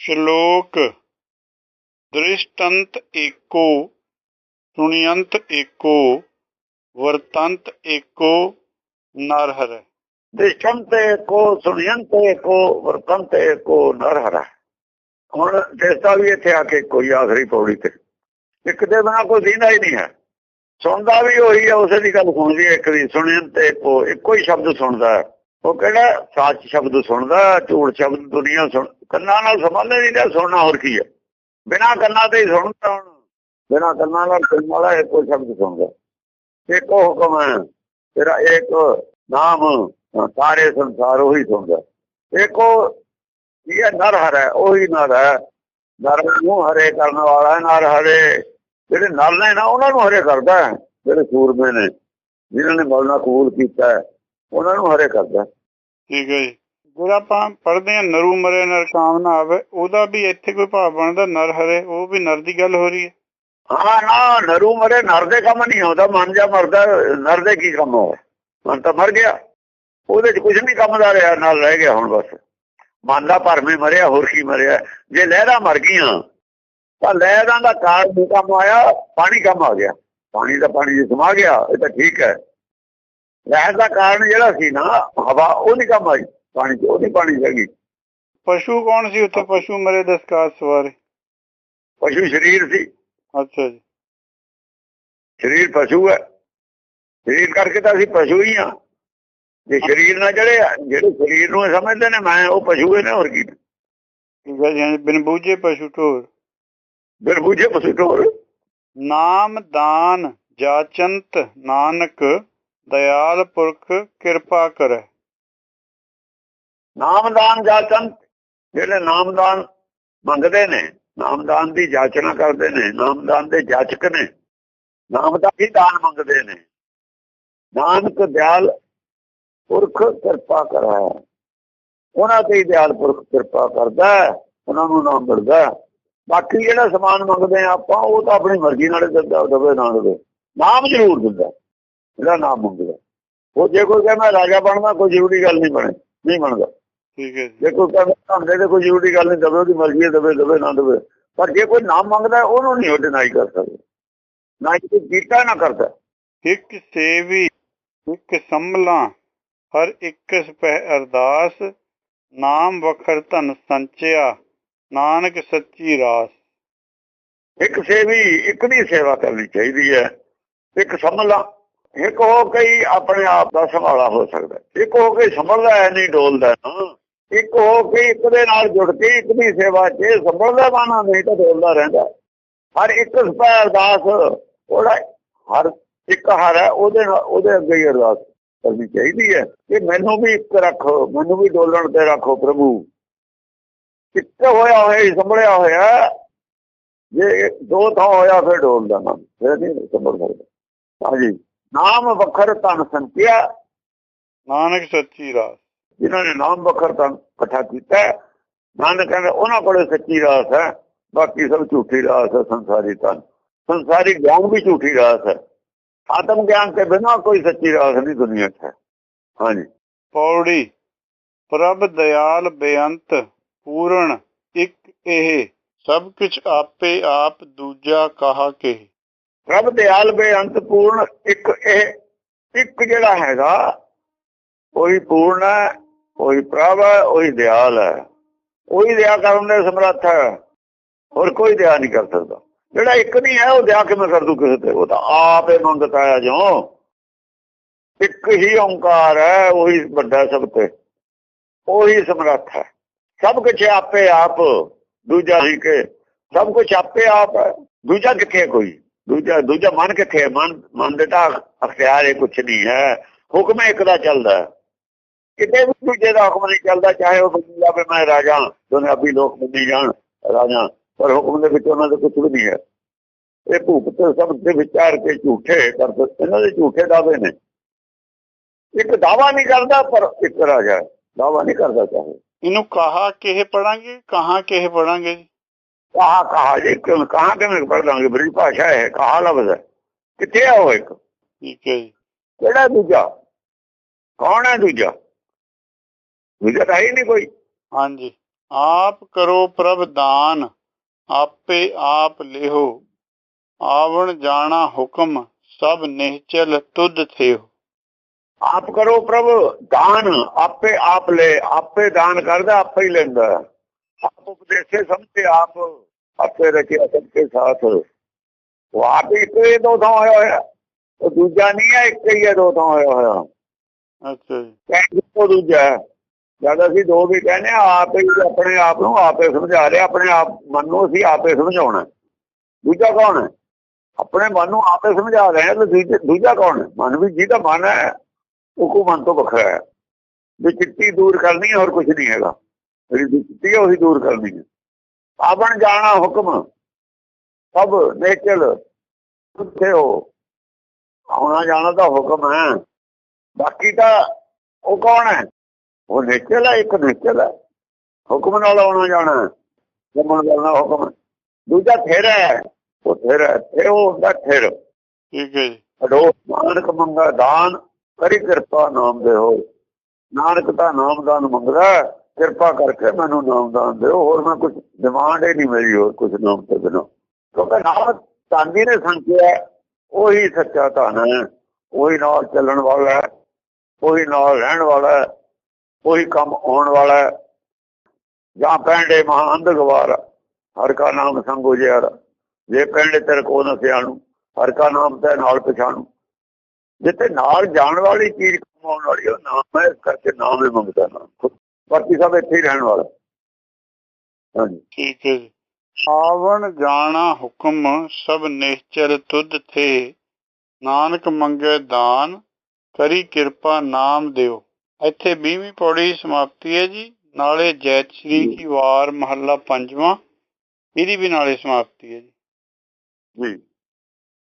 ਸ਼ਲੋਕ ਦ੍ਰਿਸ਼ਟੰਤ ਏਕੋ ਸੁਣੀਅੰਤ ਏਕੋ, ਵਰਤੰਤ ਏਕੋ ਨਰ ਹਰੈ ਦ੍ਰਿਸ਼ਟੰਤੇ ਕੋ ਸੁਣਯੰਤੇ ਕੋ ਵਰਤੰਤੇ ਕੋ ਹੁਣ ਦੇਸਤਾ ਵੀ ਇੱਥੇ ਆ ਕੇ ਕੋਈ ਆਖਰੀ ਪੌੜੀ ਤੇ। ਇੱਕ ਦੇ ਬਿਨਾ ਕੋਈ ਦੀਨਾ ਹੀ ਨਹੀਂ ਹੈ। ਸੁਣਦਾ ਵੀ ਉਹੀ ਹੈ ਉਸੇ ਦੀ ਗੱਲ ਸੁਣਦੀ ਹੈ। ਇੱਕ ਦੀ ਸੁਣਿਅੰਤ ਕੋ ਇੱਕੋ ਹੀ ਸ਼ਬਦ ਸੁਣਦਾ ਹੈ। ਉਹ ਕਿਹੜਾ ਸੱਚ ਸ਼ਬਦ ਸੁਣਦਾ, ਝੂਠ ਸ਼ਬਦ ਦੁਨੀਆ ਸੁਣ, ਕੰਨਾਂ ਨਾਲ ਸੰਭਾਲੇ ਨਹੀਂ ਰਿਹਾ ਸੁਣਨਾ ਹੋਰ ਕੀ ਹੈ ਬਿਨਾ ਕੰਨਾਂ ਤੇ ਹੀ ਸੁਣਦਾ ਹੁਣ। ਬਿਨਾ ਕੰਨਾਂ ਨਾਲ ਸੁਣਨ ਵਾਲਾ ਇੱਕੋ ਸ਼ਬਦ ਸੁਣਦਾ। ਇੱਕੋ ਹੁਕਮ ਹੈ, ਤੇਰਾ ਇੱਕ ਨਾਮ, ਸਾਰੇ ਸੰਸਾਰ ਉਹੀ ਸੁਣਦਾ। ਇੱਕੋ ਇਹ ਨਰ ਹਰ ਹੈ, ਉਹੀ ਨਰ ਹੈ। ਨਰ ਨੂੰ ਹਰੇ ਕਰਨ ਵਾਲਾ ਨਰ ਹਰੇ। ਜਿਹੜੇ ਨਰ ਨੇ ਨਾ, ਉਹਨਾਂ ਨੂੰ ਹਰੇ ਕਰਦਾ ਜਿਹੜੇ ਸੂਰਮੇ ਨੇ ਜਿਨ੍ਹਾਂ ਨੇ ਮੌਲਨਾ ਕਬੂਲ ਕੀਤਾ ਉਹਨਾਂ ਨੂੰ ਹਰੇ ਕਰਦਾ। ਠੀਕ ਹੈ ਜੀ। ਜਿਹੜਾ ਆਪਾਂ ਪੜ੍ਹਦੇ ਹਾਂ ਨਰੂ ਮਰੇ ਨਰ ਕਾਮਨਾ ਆਵੇ ਉਹਦਾ ਵੀ ਇੱਥੇ ਕੋਈ ਭਾਵ ਬਣਦਾ ਨਰ ਹਰੇ ਉਹ ਵੀ ਨਰ ਦੀ ਗੱਲ ਹੋ ਰਹੀ ਹੈ। ਹਾਂ ਨਾ ਨਰੂ ਮਰੇ ਨਰ ਦੇ ਕੰਮ ਨਹੀਂ ਆਉਂਦਾ ਮਨ ਜਾ ਮਰਦਾ ਨਰ ਦੇ ਕੀ ਕੰਮ ਹੋਇਆ ਮਨ ਤਾਂ ਮਰ ਗਿਆ। ਉਹਦੇ 'ਚ ਕੁਝ ਨਹੀਂ ਕੰਮ ਦਾ ਰਿਹਾ ਨਾਲ ਰਹਿ ਗਿਆ ਹੁਣ ਬਸ। ਮਨ ਦਾ ਭਰਮੇ ਮਰਿਆ ਹੋਰ ਕੀ ਮਰਿਆ? ਜੇ ਲਹਿਰਾਂ ਮਰ ਗਈਆਂ ਤਾਂ ਲਹਿਰਾਂ ਦਾ ਕਾਰਨ ਕੰਮ ਆਇਆ ਪਾਣੀ ਕੰਮ ਆ ਗਿਆ। ਪਾਣੀ ਦਾ ਪਾਣੀ ਜੇ ਸਮਾ ਗਿਆ ਇਹ ਤਾਂ ਠੀਕ ਹੈ। ਲਹਿਰ ਦਾ ਕਾਰਨ ਜਿਹੜਾ ਸੀ ਨਾ ਹਵਾ ਉਹ ਨਹੀਂ ਕੰਮ ਆਈ ਪਾਣੀ 'ਚ ਉਹ ਨਹੀਂ ਪਾਣੀ ਹੈਗੀ। ਪਸ਼ੂ ਕੌਣ ਸੀ ਉੱਥੇ? ਪਸ਼ੂ ਮਰੇ ਦਸਕਾਸ ਸਵਾਰੇ। ਪਸ਼ੂ ਸਰੀਰ ਸੀ। ਅੱਛਾ ਜੀ। ਸਰੀਰ ਪਸ਼ੂ ਹੈ। ਸਰੀਰ ਕਰਕੇ ਤਾਂ ਅਸੀਂ ਪਸ਼ੂ ਹੀ ਆ ਜੇ ਸਰੀਰ ਨਾਲ ਜਿਹੜੇ ਜਿਹੜੇ ਸਰੀਰ ਨੂੰ ਸਮਝਦੇ ਨੇ ਮੈਂ ਉਹ ਪਸ਼ੂ ਹੀ ਨੇ ਹੋਰ ਕੀ। ਬਿਨ ਬੂਝੇ ਪਸ਼ੂ ਢੋਰ। ਫਿਰ ਬੁਝੇ ਪਸ਼ੂ ਢੋਰ। ਨਾਮ ਦਾਨ ਜਾਚੰਤ ਨਾਨਕ ਦਇਆਲ ਪੁਰਖ ਕਿਰਪਾ ਕਰੈ। ਨਾਮਦਾਨ ਜਾਚਨ ਜਿਹੜੇ ਨਾਮਦਾਨ ਮੰਗਦੇ ਨੇ ਨਾਮਦਾਨ ਦੀ ਜਾਚਨਾ ਕਰਦੇ ਨੇ ਨਾਮਦਾਨ ਦੇ ਜਾਚਕ ਨੇ ਨਾਮ ਦਾ ਹੀ ਦਾਨ ਮੰਗਦੇ ਨੇ। ਨਾਨਕ ਦਿਆਲ ਪੁਰਖ ਕਿਰਪਾ ਕਰਾ। ਉਹਨਾਂ ਤੇ ਹੀ ਦਿਆਲ ਪੁਰਖ ਕਿਰਪਾ ਕਰਦਾ ਹੈ, ਉਹਨਾਂ ਨੂੰ ਨਾਮ ਮਿਲਦਾ ਬਾਕੀ ਜਿਹੜਾ ਸਮਾਨ ਮੰਗਦੇ ਆ ਆਪਾਂ ਉਹ ਤਾਂ ਆਪਣੀ ਮਰਜ਼ੀ ਨਾਲ ਦਿੰਦਾ ਦਵੇ ਨਾ ਦਵੇ। ਨਾਮ ਜ਼ਰੂਰ ਦਿੰਦਾ। ਜਿਹੜਾ ਨਾਮ ਮੰਗਦਾ। ਉਹ ਜੇ ਕੋਈ ਕਹੇ ਮੈਂ ਰਾਜਾ ਬਣਨਾ ਕੋਈ ਜ਼ਰੂਰੀ ਗੱਲ ਨਹੀਂ ਬਣੇ ਨਹੀਂ ਬਣਦਾ ਠੀਕ ਹੈ ਜੀ। ਕੋਈ ਕਹਿੰਦਾ ਧੰਦੇ ਦੇ ਕੋਈ ਜ਼ਰੂਰੀ ਗੱਲ ਨਹੀਂ ਦਵੇ ਉਹਦੀ ਮਰਜ਼ੀ ਹੈ ਦਵੇ ਦਵੇ ਨਾ ਦਵੇ। ਪਰ ਜੇ ਕੋਈ ਨਾਮ ਮੰਗਦਾ ਉਹਨੂੰ ਨਹੀਂ ਉਹ ਡਿਨਾਈ ਕਰ ਸਕਦਾ। ਨਾ ਕਿ ਕੀਤਾ ਨਾ ਕਰਦਾ। ਇੱਕ ਸੇਵੀ ਇੱਕ ਸੰਭਲਾ ਹਰ ਇੱਕ ਸਪੈ ਅਰਦਾਸ ਨਾਮ ਵਖਰ ਧਨ ਸੰਚਿਆ ਨਾਨਕ ਸੱਚੀ ਰਾਸ। ਇੱਕ ਸੇਵੀ ਇੱਕ ਦੀ ਸੇਵਾ ਕਰਨੀ ਚਾਹੀਦੀ ਹੈ। ਇੱਕ ਸੰਭਲਾ। ਇੱਕ ਹੋ ਕਈ ਆਪਣੇ ਆਪ ਦਾ ਸੰਭਾਲਾ ਹੋ ਸਕਦਾ ਇੱਕ ਹੋ ਕੇ ਸੰਭਲਦਾ ਹੈ, ਨਹੀਂ ਡੋਲਦਾ ਇੱਕ ਹੋ ਕੇ ਇੱਕ ਦੇ ਨਾਲ ਜੁੜ ਕੇ ਇੱਕ ਦੀ ਸੇਵਾ 'ਚ ਸੰਭਲਦਾ ਬਾਣਾ ਨਹੀਂ ਤਾਂ ਡੋਲਦਾ ਰਹਿੰਦਾ ਹਰ ਇੱਕ ਸਪੈ ਅਰਦਾਸ ਉਹਦਾ ਹਰ ਇੱਕ ਹਰ ਹੈ, ਉਹਦੇ ਉਹਦੇ ਅੱਗੇ ਹੀ ਅਰਦਾਸ ਕਰਨੀ ਚਾਹੀਦੀ ਹੈ ਕਿ ਮੈਨੂੰ ਵੀ ਇੱਕ ਰੱਖੋ, ਮੈਨੂੰ ਵੀ ਡੋਲਣ ਤੇ ਰੱਖੋ ਪ੍ਰਭੂ। ਇੱਕ ਹੋਇਆ ਹੋਇਆ ਹੀ ਸੰਭਲਿਆ ਹੋਇਆ, ਜੇ ਦੋ ਥਾਂ ਹੋਇਆ ਫਿਰ ਡੋਲਦਾ ਨਾ, ਫਿਰ ਨਹੀਂ ਸੰਭਲ ਸਕਦਾ। ਹਾਂਜੀ। ਨਾਮ ਵਖਰ ਧਨ ਸੰਤਿਆ ਨਾਨਕ ਸੱਚੀ ਰਾਸ ਜਿਨ੍ਹਾਂ ਨੇ ਨਾਮ ਵਖਰ ਧਨ ਇਕੱਠਾ ਕੀਤਾ ਹੈ, ਨਾਨਕ ਕਹਿੰਦਾ ਉਹਨਾਂ ਕੋਲੇ ਸੱਚੀ ਰਾਸ ਹੈ ਬਾਕੀ ਸਭ ਝੂਠੀ ਰਾਸ ਹੈ ਸੰਸਾਰੀ ਧਨ ਸੰਸਾਰੀ ਗਿਆਨ ਵੀ ਝੂਠੀ ਰਾਸ ਹੈ ਆਤਮ ਗਿਆਨ ਕੇ ਬਿਨਾਂ ਕੋਈ ਸੱਚੀ ਰਾਸ ਨਹੀਂ ਦੁਨੀਆ 'ਚ ਹੈ ਹਾਂਜੀ ਪੌੜੀ ਪ੍ਰਭ ਦਿਆਲ ਬੇਅੰਤ ਪੂਰਨ ਇੱਕ ਇਹ ਸਭ ਕੁਝ ਆਪੇ ਆਪ ਦੂਜਾ ਕਹਾ ਕੇ ਪ੍ਰਭ ਦਿਆਲ ਬੇਅੰਤ ਪੂਰਨ ਇੱਕ ਇਹ, ਇੱਕ ਜਿਹੜਾ ਹੈਗਾ, ਉਹੀ ਪੂਰਨ ਹੈ, ਉਹੀ ਪ੍ਰਭ ਹੈ, ਉਹੀ ਦਿਆਲ ਹੈ। ਉਹੀ ਦਇਆ ਕਰਨ ਦੇ ਸਮਰੱਥ ਹੈ। ਹੋਰ ਕੋਈ ਦਇਆ ਨਹੀਂ ਕਰ ਸਕਦਾ। ਜਿਹੜਾ ਇੱਕ ਨਹੀਂ ਹੈ, ਉਹ ਦਇਆ ਕਿਵੇਂ ਕਰ ਦੂ ਕਿਸੇ ਤੇ? ਉਹ ਤਾਂ ਆਪ ਆਪੇ ਮੰਗਤਾ ਹੈ ਜੋ ਇੱਕ ਹੀ ਓੰਕਾਰ ਹੈ, ਉਹੀ ਵੱਡਾ ਸਭ ਤੇ। ਉਹੀ ਸਮਰੱਥ ਹੈ। ਸਭ ਕੁਝ ਆਪੇ ਆਪ, ਦੂਜਾ ਹੀ ਕੇ, ਸਭ ਕੁਝ ਆਪੇ ਆਪ ਹੈ। ਦੂਜਾ ਕਿੱਥੇ ਕੋਈ? ਦੂਜਾ ਦੂਜਾ ਮਨ ਕਿੱਥੇ ਮਨ ਮਨ ਦੇ ਤਾਂ ਅਖਤਿਆਰ ਹੈ ਕੁਛ ਨਹੀਂ ਹੈ। ਹੁਕਮ ਇੱਕ ਦਾ ਚੱਲਦਾ ਕਿਤੇ ਵੀ ਦੂਜੇ ਦਾ ਹੁਕਮ ਨਹੀਂ ਚੱਲਦਾ, ਚਾਹੇ ਉਹ ਬੰਦੀ ਜਾਵੇ ਮੈਂ ਰਾਜਾ, ਦੁਨਿਆਵੀ ਲੋਕ ਮੰਨੀ ਜਾਣ, ਰਾਜਾ, ਪਰ ਹੁਕਮ ਦੇ ਵਿੱਚ ਉਹਨਾਂ ਦਾ ਕੁਝ ਵੀ ਨਹੀਂ ਹੈ। ਇਹ ਭੂਪਤ ਸਭ ਦੇ ਵਿਚਾਰ ਕੇ ਝੂਠੇ ਕਰਦੇ ਇਹਨਾਂ ਦੇ ਝੂਠੇ ਦਾਅਵੇ ਨੇ। ਇੱਕ ਦਾਵਾ ਨਹੀਂ ਕਰਦਾ, ਪਰ ਇੱਕ ਰਾਜਾ ਦਾਵਾ ਨਹੀਂ ਕਰਦਾ ਚਾਹੇ। ਇਹਨੂੰ ਕਹਾ ਕਿਹ ਪੜਾਂਗੇ, ਕਹਾ ਕਿਹ ਪੜਾਂਗੇ? ਕਹਾ ਕਹਾ ਜੀ ਕਿਉਂ ਕਹਾ ਕਿਵੇਂ ਪੜ੍ਹ ਲਾਂਗੇ? ਬ੍ਰਿਜ ਭਾਸ਼ਾ ਹੈ ਕਹਾ ਲਫ਼ਜ਼ ਕਿੱਥੇ ਆ ਉਹ ਇੱਕ? ਠੀਕ ਹੈ ਕਿਹੜਾ ਦੂਜਾ? ਕੌਣ ਹੈ ਦੂਜਾ? ਦੂਜਾ ਤਾਂ ਹੈ ਹੀ ਨਹੀਂ ਕੋਈ। ਹਾਂਜੀ। ਆਪ ਕਰੋ ਪ੍ਰਭ ਦਾਨ ਆਪੇ ਆਪ ਲਿਹੋ। ਆਵਣ ਜਾਣਾ ਹੁਕਮ ਸਭ ਨਿਹਚਲ ਤੁਧ ਥਿਓ ਆਪ ਕਰੋ ਪ੍ਰਭ ਦਾਨ ਆਪੇ ਆਪ ਲੈ ਆਪੇ ਦਾਨ ਕਰਦਾ ਆਪੇ ਹੀ ਲੈਂਦਾ। ਆਪ ਉਪਦੇਸੇ ਸਮਝੇ ਆਪ ਆਪੇ ਰਖਿਆ ਸਭ ਕੇ ਸਾਥ ਉਹ ਆਪ ਹੀ ਕੋਈ ਦੋ ਥਾਂ ਹੋਇਆ ਹੋਇਆ। ਉਹ ਦੂਜਾ ਨਹੀਂ ਹੈ ਇੱਕ ਹੀ ਹੈ ਦੋ ਥਾਂ ਹੋਇਆ ਹੋਇਆ। ਅੱਛਾ ਜੀ। ਉਹ ਦੂਜਾ ਹੈ। ਜਦ ਅਸੀਂ ਦੋ ਵੀ ਕਹਿੰਦੇ ਆਪ ਹੀ ਆਪਣੇ ਆਪ ਨੂੰ ਆਪੇ ਸਮਝਾ ਰਿਹਾ ਆਪਣੇ ਆਪ ਮਨ ਨੂੰ ਅਸੀਂ ਆਪੇ ਸਮਝਾਉਣਾ ਦੂਜਾ ਕੌਣ ਹੈ? ਆਪਣੇ ਮਨ ਨੂੰ ਆਪੇ ਸਮਝਾ ਰਹੇ ਹਾਂ ਤਾਂ ਦੂਜਾ ਕੌਣ ਹੈ? ਮਨ ਵੀ ਜਿਹਦਾ ਮਨ ਹੈ ਉਹ ਕੋ ਮਨ ਤੋਂ ਵੱਖਰਾ ਹੈ। ਵੀ ਚਿੱਟੀ ਦੂਰ ਕਰਨੀ ਹੈ ਹੋਰ ਕੁਝ ਨਹੀਂ ਹੈਗਾ। ਜਿਹੜੀ ਹੈ ਉਹੀ ਦੂਰ ਕਰਨੀ ਹੈ ਆਪਣ ਜਾਣਾ ਹੁਕਮ ਸਭ ਨੇਚਲ ਉੱਥੇ ਹੋ। ਆਉਣਾ ਜਾਣਾ ਦਾ ਹੁਕਮ ਹੈ। ਬਾਕੀ ਤਾਂ ਉਹ ਕੌਣ ਹੈ? ਉਹ ਨੇਚਲ ਹੈ ਇੱਕ ਨੇਚਲ ਹੈ। ਹੁਕਮ ਨਾਲ ਆਉਣਾ ਜਾਣਾ ਜਮਨ ਕਰਨਾ ਹੁਕਮ ਹੈ। ਦੂਜਾ ਥੇਰ ਹੈ ਉਹ ਥੇਰ ਹੈ। ਤੇ ਉਹ ਹੁੰਦਾ ਥੇਰ। ਹੈ ਜੀ। ਅਡੋ ਨਾਨਕ ਮੰਗਾ ਦਾਨ ਕਰੀ ਕਿਰਪਾ ਨਾਮ ਦੇਹੋ ਨਾਨਕ ਦਾ ਨਾਮਦਾਨ ਮੰਗਦਾ ਹੈ, ਕਿਰਪਾ ਕਰਕੇ ਮੈਨੂੰ ਨਾਮਦਾਨ ਦਿਓ, ਹੋਰ ਮੈਂ ਕੁਝ ਡਿਮਾਂਡ ਹੀ ਨਹੀਂ ਮੇਰੀ ਹੋਰ ਕੁਝ ਨਾਮ ਤੋਂ ਬਿਨਾਂ। ਕਿਉਂਕਿ ਨਾਮ ਧੰਦੀ ਨੇ ਸੰਕਿਆ ਉਹੀ ਸੱਚਾ ਧਨ ਹੈ, ਉਹੀ ਨਾਲ ਚੱਲਣ ਵਾਲਾ ਹੈ, ਉਹੀ ਨਾਲ ਰਹਿਣ ਵਾਲਾ ਹੈ, ਉਹੀ ਕੰਮ ਆਉਣ ਵਾਲਾ ਹੈ। ਜਾਂ ਪੈਂਡੇ ਮਹਾ ਅੰਧ ਗਵਾਰ ਹਰ ਕਾ ਨਾਮ ਸੰਗੋ ਜਿਆਰ ਜੇ ਪੈਂਡੇ ਤੇਰੇ ਕੋ ਨ ਸਿਆਣੂ, ਹਰ ਕਾ ਨਾਮ ਤੇ ਨਾਲ ਪਛਾਣੂ। ਜਿੱਥੇ ਨਾਲ ਜਾਣ ਵਾਲੀ ਚੀਜ਼ ਕਮਾਉਣ ਵਾਲੀ ਉਹ ਨਾਮ ਹੈ, ਇਸ ਕਰਕੇ ਨਾਮ ਹੀ ਮੰਗਦਾ ਨਾਮ ਬਾਕੀ ਸਭ ਇੱਥੇ ਹੀ ਰਹਿਣ ਵਾਲਾ। ਹਾਂਜੀ। ਠੀਕ ਹੈ ਜੀ। ਆਵਣ ਜਾਣਾ ਹੁਕਮ ਸਭ ਨਿਹਚਲ ਤੁਧ ਥੇ ਨਾਨਕ ਮੰਗੇ ਦਾਨ ਕਰੀ ਕਿਰਪਾ ਨਾਮ ਦਿਓ। ਇੱਥੇ 20ਵੀਂ ਪੌੜੀ ਸਮਾਪਤੀ ਹੈ ਜੀ। ਨਾਲੇ ਜੈਤ ਸ਼੍ਰੀ ਕੀ ਵਾਰ ਮਹੱਲਾ ਪੰਜਵਾਂ ਇਹਦੀ ਵੀ ਨਾਲੇ ਸਮਾਪਤੀ ਹੈ ਜੀ।